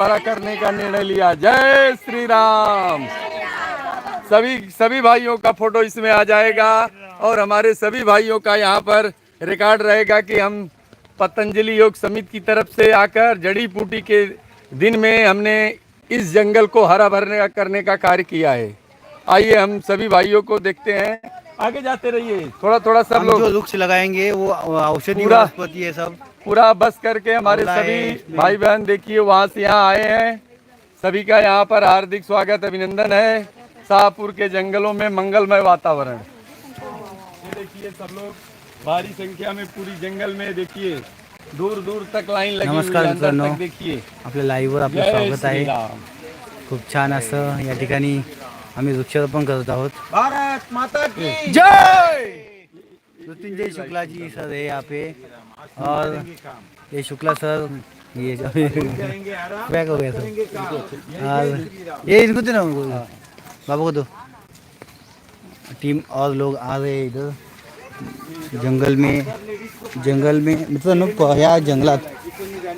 बड़ा करने का निर्णय लिया। जय श्री राम सभी सभी भाइयों का फ़ोटो इसमें आ जाएगा और हमारे सभी भाइयों का यहाँ पर रिकॉर्ड रहेगा कि हम पतंजलि योग समिति की तरफ़ से आकर जड़ी बूटी के दिन में हमने इस जंगल को हरा भरने करने का कार्य किया है। आइए हम सभी भाइयों को देखते हैं। आगे जाते रहिए। थोड़ा थोड़ा सब हम जो लोग। वृक्ष लगाएँगे वो औषधि वनस्पति है सब। पूरा बस करके हमारे सभी भाई बहन देखिए वहाँ से यहाँ आए हैं। सभी का यहाँ पर हार्दिक स्वागत अभिनंदन है। शाहपुर के जंगलों में मंगलमय वातावरण। ये देखिए सब लोग भारी संख्या में पूरी जंगल में देखिए। दूर दूर तक लाईन लगी है, नमस्कार मित्रांनो. देखिए। आपल्या लाईव्हवर आपलं स्वागत आहे। खूप छान असं या ठिकाणी आम्ही वृक्षारोपण करत आहोत. भारत माता की जय! मृत्युंजय शुक्ला जी सर है यहाँ पे और ये शुक्ला सर ये बैक हो गया सर। और ये इनको उनको। बाबू को दो। टीम और लोग आ रहे हैं इधर। जंगल में जंगल में प- या जंगलात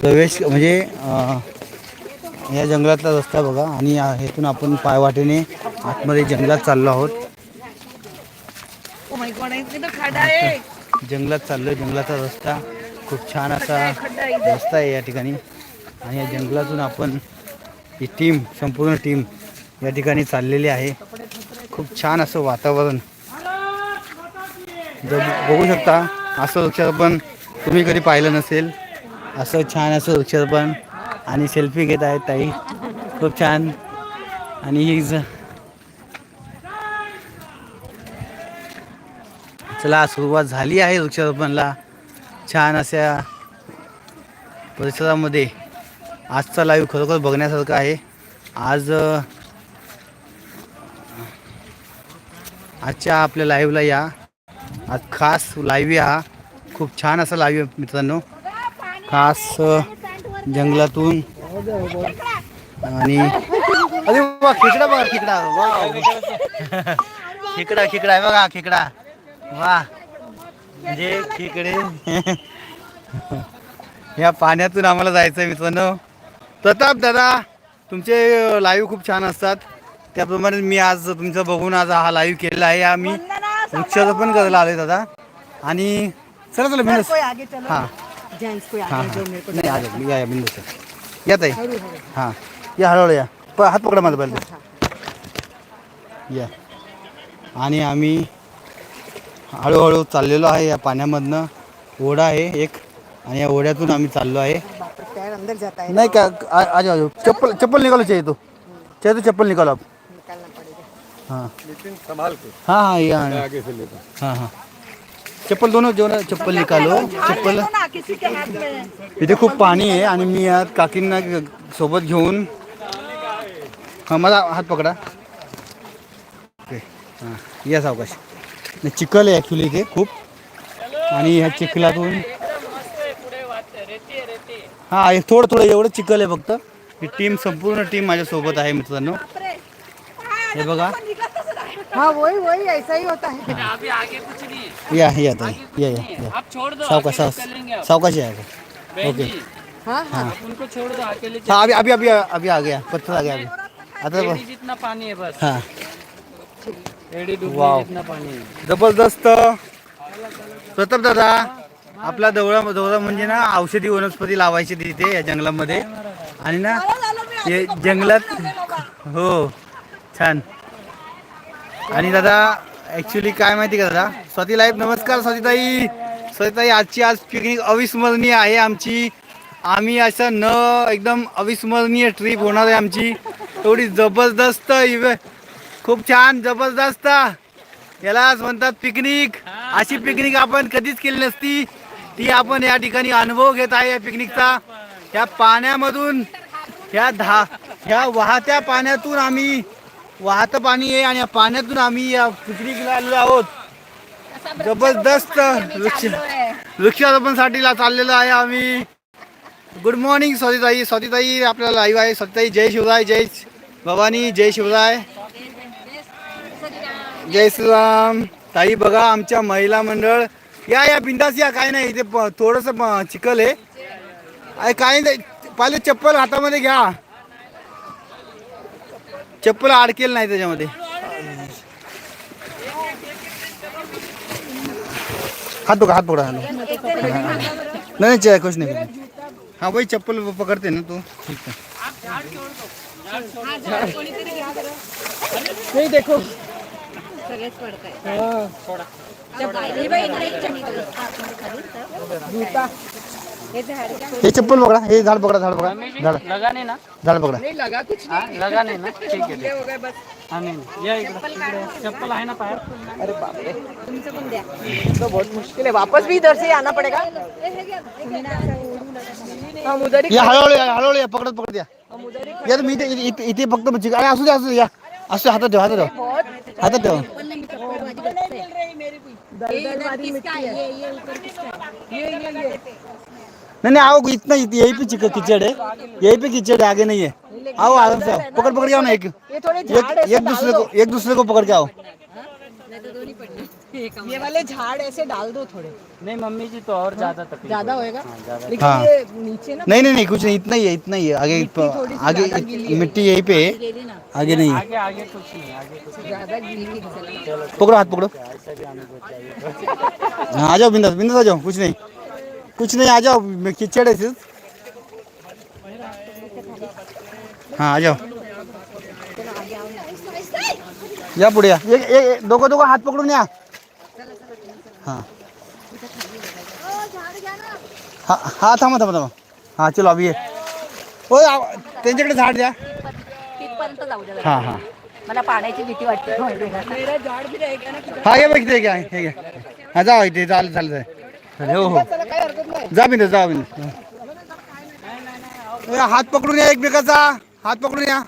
प्रवेश म्हणजे या जंगलातला रस्ता बघा. आणि इथून आपण पायवाटेने आतमध्ये जंगलात चाललो आहोत. जंगलात चाललोय जंगलाचा रस्ता खूप छान असा. रस्ता आहे या ठिकाणी. आणि या जंगलातून आपण ही टीम संपूर्ण टीम या ठिकाणी चाललेली आहे. खूप छान असं वातावरण. बघू शकता असं वृक्षारोपण तुम्ही कधी पाहिलं नसेल. असं छान असं वृक्षारोपण आणि सेल्फी घेत आहेत ताई. खूप छान. आणि ही चला सुरुवात झाली आहे वृक्षारोपणला. छान अशा परिसरामध्ये आजचा लाईव्ह खरोखर बघण्यासारखा आहे. आज आजच्या आपल्या लाईव्हला या. आज खास लाईव्ह हा. खूप छान असा लाईव्ह आहे मित्रांनो. खास जंगलातून आणि अरे वा खेकडा बघा खेकडा. वा. खेकडा खेकडा. आहे बघा खेकडा. वा. म्हणजे खेकडे या पाण्यातून आम्हाला जायचं आहे मित्रांनो. प्रताप दादा तुमचे लाईव्ह खूप छान असतात. त्याप्रमाणे मी आज तुमचं बघून आज हा लाईव्ह केलेला आहे. आम्ही वृक्षारोपण करायला आलोय दादा. आणि चला चला बिंदस हां. नाही आले या या बिंदस या ताई. हां. या हळूहळू या. प हात पकडा माझा पहिले. या. आणि आम्ही हळूहळू चाललेलो आहे या पाण्यामधनं. ओढा आहे एक आणि या ओढ्यातून आम्ही चाललो आहे. नाही का? पैर अंदर जाता है नहीं क्या आ, आ जाओ चप्पल चप्पल निकालो चाहिए तो चाहिए तो चप्पल निकालो आप निकालना पड़ेगा हाँ. नितिन संभाल के हाँ हाँ ये. हाँ आगे से हाँ. हाँ चप्पल दोनों जो ना चप्पल निकालो चप्पल ना किसी के हाथ में इथे खूप पाणी आहे आणि मी यात काकींना सोबत घेऊन हा माझा हात पकडा. ओके. हां या सावकाश. चिखल आहे ॲक्च्युली इथे खूप. आणि ह्या चिखलातून हाँ हे थोडं थोडं एवढं चिखल आहे फक्त. ही टीम संपूर्ण टीम माझ्यासोबत आहे मित्रांनो. हे बघा. हाँ वही वही ऐसा ही होता है। या या ताई या या या. आप छोड़ दो सावकाश अकेले साव- कर लेंगे आप। सावकाश आहे ओके. हाँ हाँ. उनको छोड़ दो अकेले हाँ अभी अभी अभी अभी आ गया पत्थर आ गया अभी। जितना पानी है बस। हाँ। वाव. है जबरदस्त. प्रताप दादा आपला दौरा दौरा म्हणजे ना औषधी वनस्पती लावायची तिथे या जंगलामध्ये. आणि ना ते जंगलात हो छान. आणि दादा ॲक्च्युली काय माहिती का दादा? स्वाती लाईफ नमस्कार स्वातीताई. स्वातीताई आजची आज पिकनिक अविस्मरणीय आहे आमची. आम्ही असं न एकदम अविस्मरणीय ट्रिप होणार आहे आमची. एवढी जबरदस्त इवे खूप छान जबरदस्त. यालाच म्हणतात पिकनिक अशी पिकनिक आपण कधीच केली नसती. ती आपण या ठिकाणी अनुभव घेत आहे या पिकनिकचा या पाण्यामधून ह्या धा ह्या वाहत्या पाण्यातून आम्ही वाहतं पाणी आहे आणि या पाण्यातून आम्ही या पिकनिकला आलेलो आहोत. जबरदस्त वृक्ष वृक्षारोपणसाठी ला चाललेलो आहे आम्ही. गुड मॉर्निंग स्वातीताई. स्वातीताई आपल्याला लाईव्ह आहे. स्वातीताई जय शिवराय जय भवानी जय शिवराय. जय श्रीराम. ताई बघा आमच्या महिला मंडळ. या या बिंदास या. काय नाही इथे थोडंसं चिखल आहे. अरे काय नाही पहिले चप्पल हातामध्ये घ्या. चप्पल अडकेल नाही त्याच्यामध्ये. हात पकडा हात पकडा नाही नाही कुछ नाही. हाँ वही चप्पल पकड़ते ना तो. ठीक है नहीं देखो. सगळेच हे. हे चप्पल पकडा हे झाड पकडा झाड पकडा झाड. लगाने ना? झाड पकडा हाँ लगाने ना? ठीक है है हाँ नहीं नहीं. या इकडे. चप्पल आहे ना पायात तुमचं पण द्या. तो बहुत मुश्किल है वापस भी इधर से ही आना पड़ेगा? हम उधर ही या हळूहळू या हळूहळू या. पकडत पकडत या. या तुम्ही इथे इथे- फक्त अरे असू द्या असू द्या या. असू द्या, हातात ठेवा हातात ठेवा. हातात ठेवा नहीं नहीं आओ इतना इत- यही पे चिक कीचड़ है यही पे कीचड़ है आगे नहीं है आओ आराम से आओ पकड़ पकड़ के आओ ना एक. एक एक दूसरे को एक दूसरे को पकड़ के आओ ये वाले झाड़ ऐसे डाल दो थोड़े। नहीं मम्मी जी तो और ज़्यादा तकलीफ़ ज़्यादा होएगा? लेकिन हाँ। ये नीचे ना नहीं नहीं नहीं कुछ नहीं इतना ही है इतना ही है। आगे आगे मिट्टी यही पे है। आगे नहीं आगे आगे कुछ नहीं आगे कुछ ज़्यादा गीली पकड़ो हाथ पकड़ो। हाँ आ जाओ बिंदास बिंदास आ जाओ कुछ नहीं। कुछ नहीं आ जाओ मैं कीचड़ है सिर्फ़। हाँ आ जाओ। या पुढे या एक एक दोघं दोघं हात पकडून या हां. हा हा थांबा थांबा थांबा. हां चलो अभी ये. हो त्यांच्याकडे झाड द्या. तिथपर्यंत जाऊ द्या हां हां. मला पाण्याची भीती वाटते. मेरा झाड़ भी रहेगा ना हा हे बघ इथे घ्या हे घ्या हा जा इथे चालेल चालेल चालेल हो हो. चला काय हरकत नाही जा बिंद जा बिंद. हात पकडून या एकमेकाचा. हात पकडून या.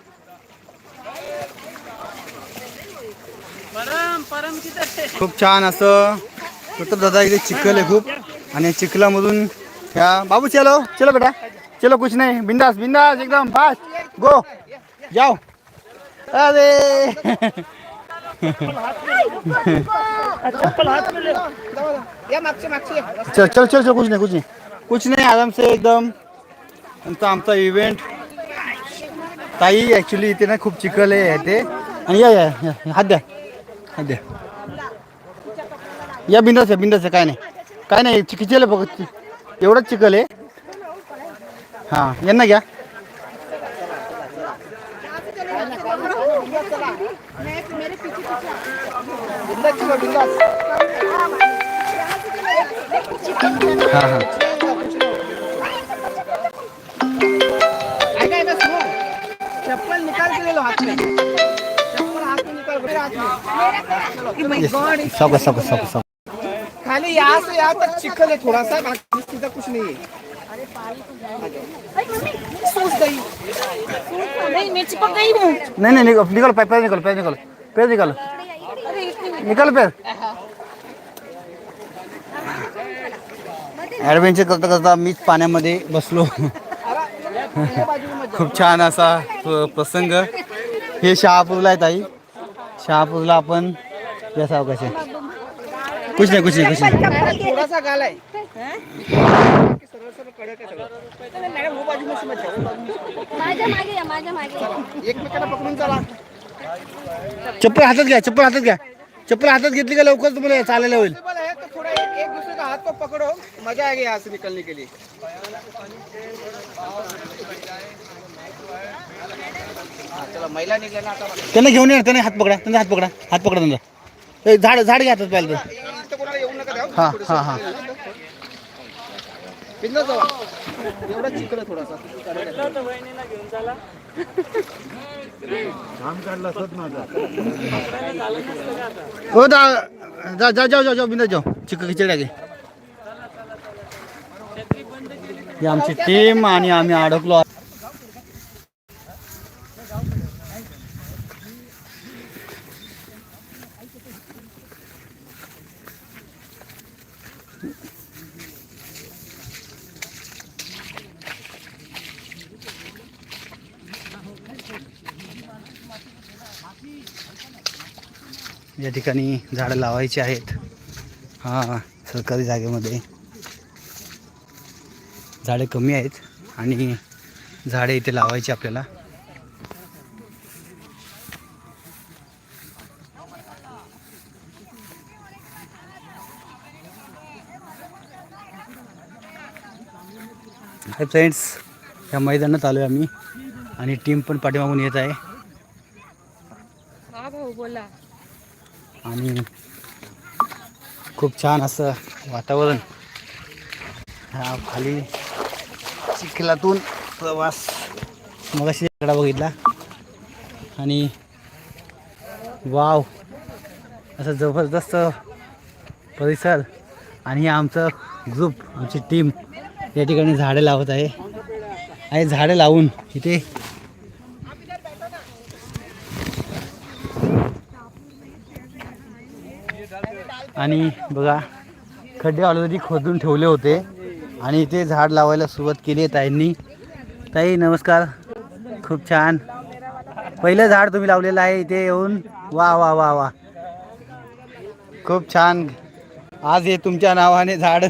परम परम किधर है खूप छान असं. प्रताप दादा इथे चिखल आहे खूप. आणि चिखलामधून ह्या बाबू चलो चलो बेटा. चलो कुछ नाही. बिंदास बिंदास एकदम फास्ट गो जाओ. अरे. चल चल चल चल कुछ नाही कुछ नाही. कुछ नाही आराम से एकदम. आमचा आमचा इव्हेंट ताई ॲक्च्युली इथे ना खूप चिखल आहे ते आणि या या, हात द्या. हात द्या. या बिंदास आहे बिंदास काय नाही. काय नाही चि- किचल आहे बघ एवढंच चिखल आहे. हाँ यांना घ्या. हाँ हाँ. चप्पल निकाल के ले लो हाथ में चप्पल हाथ में खाली यहाँ से यहाँ तक चिखल है थोड़ा सा बाकी सीधा कुछ नहीं है सूज गई नहीं मैं चिपक गई हूँ नहीं नहीं निकल निकल पैर पैर निकल पैर निकल पैर निकल निकल पैर ॲडव्हेंचर करता करता मीच पाण्यामध्ये बसलो. खूप छान असा प्रसंग. हे शहापूरला आहे ताई. शहापूरला आपण या सावकाश कुछ नाही कुछ नाही कुछ नाही. थोड़ा सा गाला है सरळ सरळ कडक आहे. सगळं. नाही, मॅडम माझ्या मागे या. माझ्या मागे पकडून चला. चप्पल हातात घ्या चप्पल हातात घ्या. चप्पल हातात घेतली का लवकर तुम्हाला चालायला होईल? पॉसिबल है तो थोड़ा एक, एक दूसरे का हाथ को पकड़ो. मजा आएगा यहाँ से निकलने के लिए. हाँ, चलो महिला निकले ना आता बघा. त्यांना घेऊन या त्यांना हात पकडा त्यांचा हात पकडा हात पकडा त्यांचा ए, झाड झाड घ्या हातात पाहिलं तर. हां हां हां. एवढा चिखल आहे थोडासा. हो दा जा जा जाओ जाओ जाओ बिंदा जाओ चिक खिचडी आगे ही आमची टीम आणि आम्ही अडकलो. ठिकाणी झाडं लावायची आहेत. हां सरकारी जागेमध्ये. झाडे कमी आहेत आणि झाडे इथे लावायची आपल्याला. हाय फ्रेंड्स या मैदानात आलो आहे आम्ही आणि टीम पण पाठीमागून येत आहे. बोला. आणि खूप छान असं वातावरण. हा खाली चिखलातून प्रवास. मगाशी आकडा बघितला. आणि वाव असं जबरदस्त परिसर. आणि आमचं ग्रुप आमची टीम या ठिकाणी झाडं लावत आहे. आणि झाडं लावून इथे आणि बघा खड्डे ऑलरेडी खोदून ठेवले होते. आणि इथे झाड लावायला सुरुवात केली आहे ताईंनी. ताई नमस्कार. खूप छान. पहिलं झाड तुम्ही लावलेलं आहे इथे येऊन. वा वा वा वा. खूप छान. आज हे तुमच्या नावाने झाड.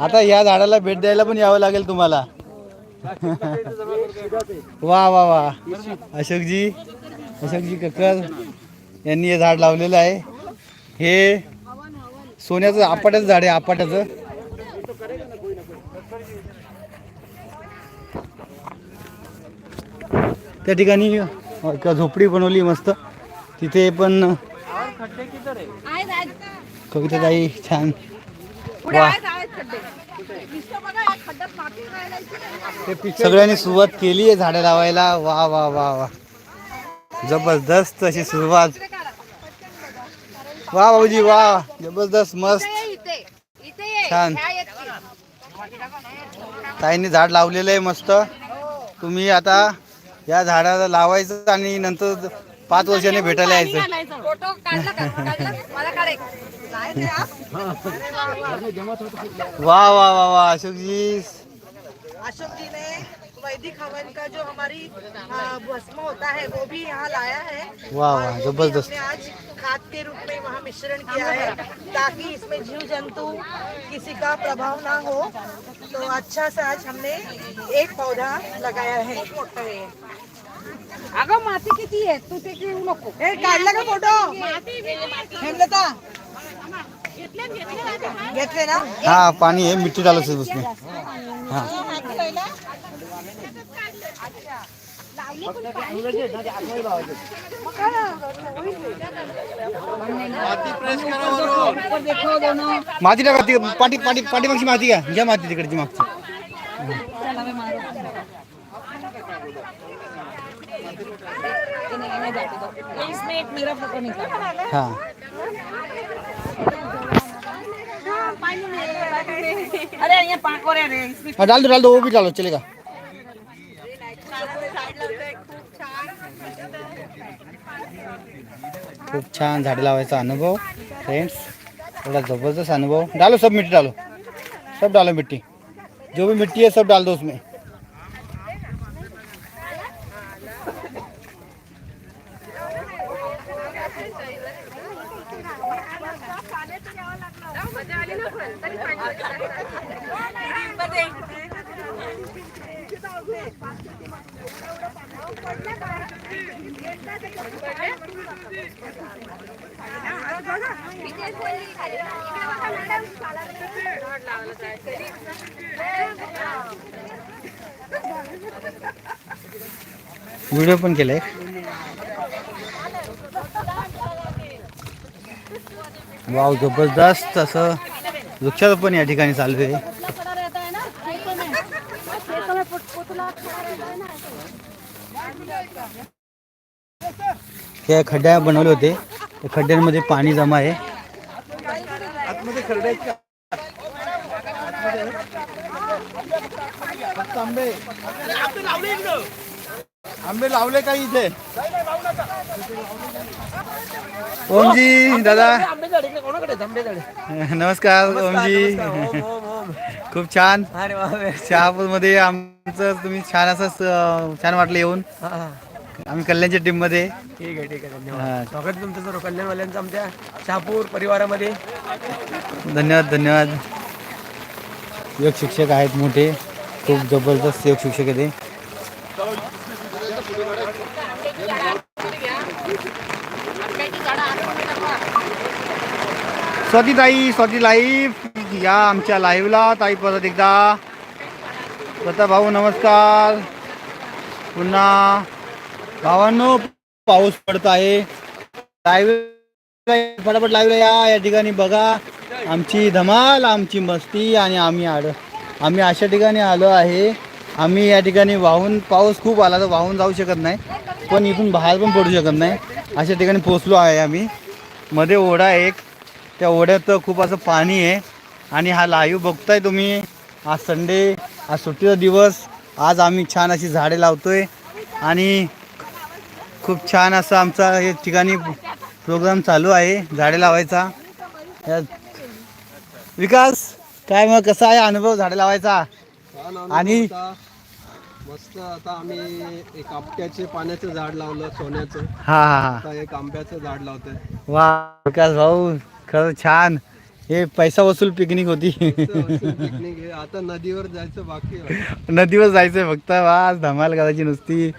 आता या झाडाला भेट द्यायला पण यावं लागेल तुम्हाला. वा वा वा. अशोकजी अशोकजी कक्कर यांनी हे झाड लावलेलं आहे. हे सोन्याचं आपाटाचं झाड आहे आपाटाचं. त्या ठिकाणी झोपडी बनवली मस्त. तिथे पण आहेत. कविताताई छान. वा. सगळ्यांनी सुरुवात केली आहे झाडं लावायला. वा वा वा वा. जबरदस्त अशी सुरुवात. वा भाऊजी वा. जबरदस्त मस्त. छान. ताईंनी झाड लावलेलं आहे मस्त. तुम्ही आता या झाडाला लावायचं आणि नंतर पाच वर्षांनी भेटायला यायचं. वा वा वा वा. अशोकजी. वैदिक हवन का जो हमारी भस्म होता है वो भी यहाँ लाया है। वाह, वाह, ज़बरदस्त। आज खाद के रूप में वहाँ मिश्रण किया है ताकि इसमें जीव जंतु किसी का प्रभाव ना हो। तो अच्छा से आज हमने एक पौधा लगाया है। अगं माती किती आहे तू ते घेऊ नको ए, काढला का फ़ोटो। हेमलता। घेतले ना हाँ पानी है मिट्टी डालो सिर्फ़ उसमें। हाँ। माती टाका ती पाठी पाठी पाठीमागची माती घ्या घ्या माती तिकडची मागची इसमें एक मेरा फ़ोटो निकाल हाँ। अरे ये पाको रे रे, इसमें हाँ डाल दो डाल दो, वो भी डालो, चलेगा। खूप छान झाडे अनुभव फ्रेंड्स थोड़ा ज़बरदस्त अनुभव. डालो, सब मिट्टी डालो. सब डालो मिट्टी जो भी मिट्टी है सब डाल दो उसमें. व्हिडिओ पण केलाय. वाव जबरदस्त असं वृक्षारोपण या ठिकाणी चालू आहे खड़ा रहता है ना खेतों में खेतों में पुत- पुतला खड़ा रहता है ना त्या खड्ड्या बनवले होते. त्या खड्ड्यांमध्ये पाणी जमा आहे. आंबे आंबे लावले का इथे? ओमजी दादा. नमस्कार ओमजी. खूप छान. शहापूरमध्ये आमचं तुम्ही छान असं छान वाटलं येऊन. आम्ही कल्याणच्या टीममध्ये ठीक आहे ठीक आहे धन्यवाद. हा, स्वागत आहे तुमचं सर्व कल्याणवाल्यांचं आमच्या शहापूर परिवारामध्ये. धन्यवाद धन्यवाद. योग शिक्षक आहेत मोठे. खूप जबरदस्त योग शिक्षक आहेत ते. स्वाती ताई स्वाती लाईव्ह या आमच्या लाईव्हला ताई परत एकदा. प्रताप भाऊ नमस्कार. पुन्हा भावांनो पाऊस पडत आहे. लाईव्ह फटाफट लाईव्हला या या ठिकाणी बघा. आमची धमाल आमची मस्ती आणि आम्ही आड आम्ही अशा ठिकाणी आलो आहे. आम्ही या ठिकाणी वाहून पाऊस खूप आला तर वाहून जाऊ शकत नाही. पण इथून बाहेर पण पडू शकत नाही. अशा ठिकाणी पोचलो आहे आम्ही. मध्ये ओढा आहे एक. त्या ओढ्यात खूप असं पाणी आहे. आणि हा लाईव्ह बघताय तुम्ही. आज संडे आज सुट्टीचा दिवस. आज आम्ही छान अशी झाडे लावतोय. आणि खूप छान असं आमचा हे ठिकाणी प्रोग्राम चालू आहे झाडे लावायचा. विकास काय मग कसा आहे अनुभव झाडे लावायचा? आणि-. मस्त आता आम्ही एक आपट्याचे पाण्याचं झाड लावलं सोन्याचं. हा हा आता एक आंब्याचं झाड लावतोय. वा विकास भाऊ खरंच छान. हे पैसा वसूल पिकनिक होती. पिकनिक आहे आता नदीवर जायचं बाकी आहे. नदीवर जायचंय फक्त वास धमाल करायची नुसती.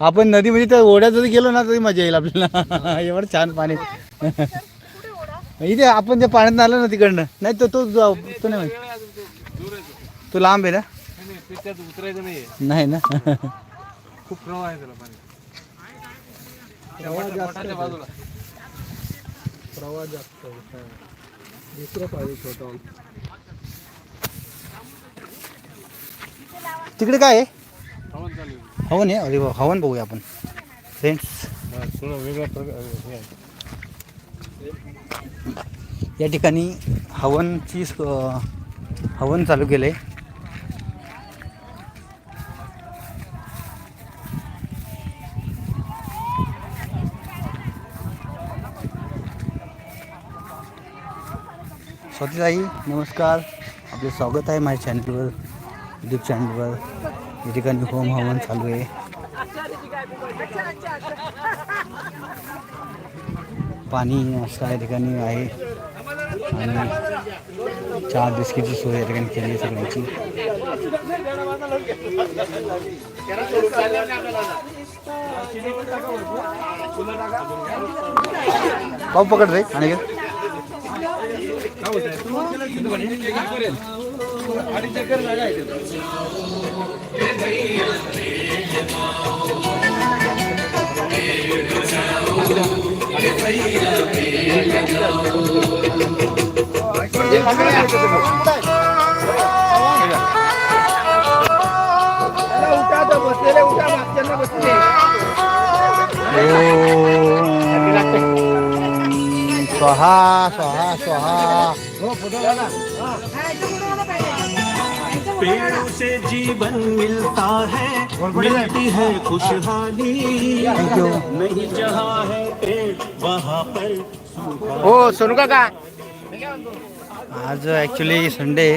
आपण नदी म्हणजे त्या ओढ्यात जरी गेलो ना तरी मजा येईल आपल्याला. एवढं छान पाणी. इथे आपण त्या पाण्यात आलो ना तिकडनं नाही तो तो जाऊ तो नाही माहीत. तो लांब आहे ना? उतरायचं नाही नाही ना? खूप प्रवाह आहे त्याला पाणी. प्रवाह जास्त आहे. प्रवाह जास्त आहे. हा. दुसरं पाहिजे छोटं तिकडे काय आहे. हवन आहे अरे हवन बघूया आपण. फ्रेंड्स या ठिकाणी हवनची हवन चालू केलं आहे स्वातीताई नमस्कार. आपले स्वागत आहे माझ्या चॅनलवर यूट्यूब चॅनलवर या ठिकाणी होम हवन चालू आहे. पाणी असं या ठिकाणी आहे. आणि चहा बिस्किटची सोय या ठिकाणी केली आहे सगळ्यांची. पाऊ पकड रे आणि उठा तर बसलेले उठा मागच्यांना बसले ओम स्वाहा स्वाहा स्वाहा पेड़ों से जीवन मिलता है मिलती है खुशहाली। नहीं जहाँ है पेड़ वहाँ पर हो सोनू काका। आज ॲक्च्युली संडे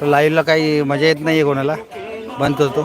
तर लाईव्हला काही मजा येत नाही आहे कोणाला. बंद करतो.